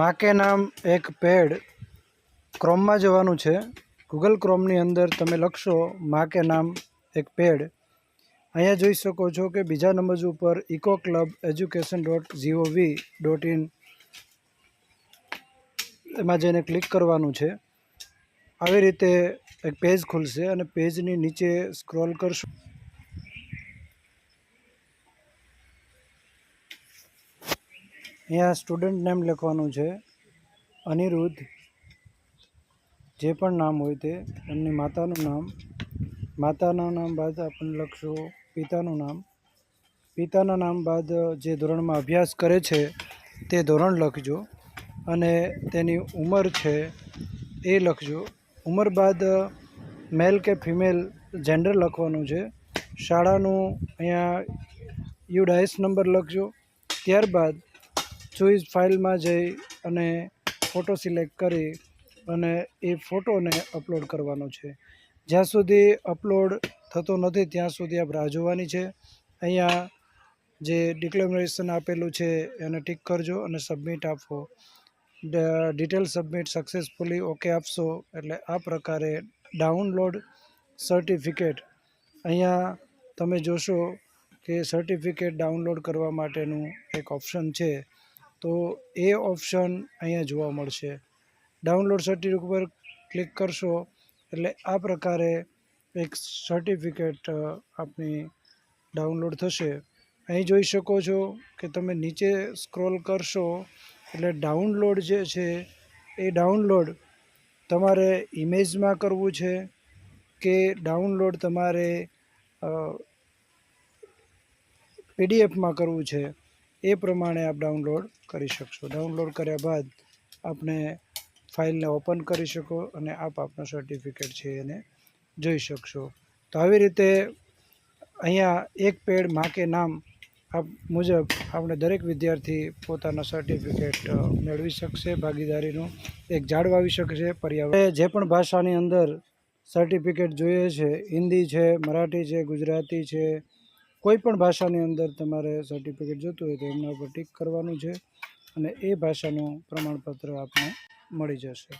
માં કે નામ એક પેડ ક્રોમમાં જવાનું છે. ગૂગલ ક્રોમની અંદર તમે લખશો માકે નામ એક પેડ. અહીંયા જોઈ શકો છો કે બીજા નંબર ઉપર eco club education dot GOV dot in એમાં જઈને ક્લિક કરવાનું છે. આવી રીતે એક પેજ ખુલશે અને પેજની નીચે સ્ક્રોલ કરશો. અહીંયા સ્ટુડન્ટ નેમ લખવાનું છે. અનિરુદ્ધ, જે પણ નામ હોય તે, એમની માતાનું નામ, માતાના નામ બાદ આપણે લખશું પિતાનું નામ. પિતાના નામ બાદ જે ધોરણમાં અભ્યાસ કરે છે, તે ધોરણ લખજો. અને તેની ઉંમર છે, એ લખજો. ઉંમર બાદ મેલ કે ફિમેલ જેન્ડર લખવાનું છે. શાળાનું અહીંયા યુ ડાયસ નંબર લખજો. ત્યારબાદ ચોઈસ ફાઇલમાં જઈ અને ફોટો સિલેક્ટ કરી અને એ ફોટોને અપલોડ કરવાનો છે. જ્યાં સુધી અપલોડ થતો નથી, ત્યાં સુધી આપણે રાહ જોવાની છે. અહીંયા જે ડિક્લેમરેશન આપેલું છે, એને ટીક કરજો અને સબમિટ આપો. ડિટેલ સબમિટ સક્સેસફુલી ઓકે આપશો, એટલે આ પ્રકારે ડાઉનલોડ સર્ટિફિકેટ. અહીંયા તમે જોશો કે સર્ટિફિકેટ ડાઉનલોડ કરવા માટેનું એક ઓપ્શન છે. તો એ ઓપ્શન અહીંયા જોવા મળશે. ડાઉનલોડ સર્ટિફિકેટ ઉપર ક્લિક કરશો એટલે આ પ્રકારે એક સર્ટિફિકેટ આપની ડાઉનલોડ થશે. અહીં જોઈ શકો છો કે તમે નીચે સ્ક્રોલ કરશો એટલે ડાઉનલોડ જે છે એ ડાઉનલોડ તમારે ઇમેજમાં કરવું છે કે ડાઉનલોડ તમારે પીડીએફમાં કરવું છે. એ પ્રમાણે આપ ડાઉનલોડ કરી શકશો. ડાઉનલોડ કર્યા બાદ આપણે ફાઇલને ઓપન કરી શકો અને આપ આપનો સર્ટિફિકેટ છે એને જોઈ શકશો. તો આવી રીતે અહીંયા એક પેડ માકે નામ આપ મુજબ આપણે દરેક વિદ્યાર્થી પોતાના સર્ટિફિકેટ મેળવી શકશે, ભાગીદારીનું એક ઝાડ વાવી શકશે, પર્યાવરણ જે પણ ભાષાની અંદર સર્ટિફિકેટ જોઈએ છે, હિન્દી છે, મરાઠી છે, ગુજરાતી છે કોઈ પણ ભાષાની અંદર તમારે સર્ટિફિકેટ જોતું હોય તો એમના ઉપર ટીક કરવાનું છે અને એ ભાષાનું પ્રમાણપત્ર આપને મળી જશે.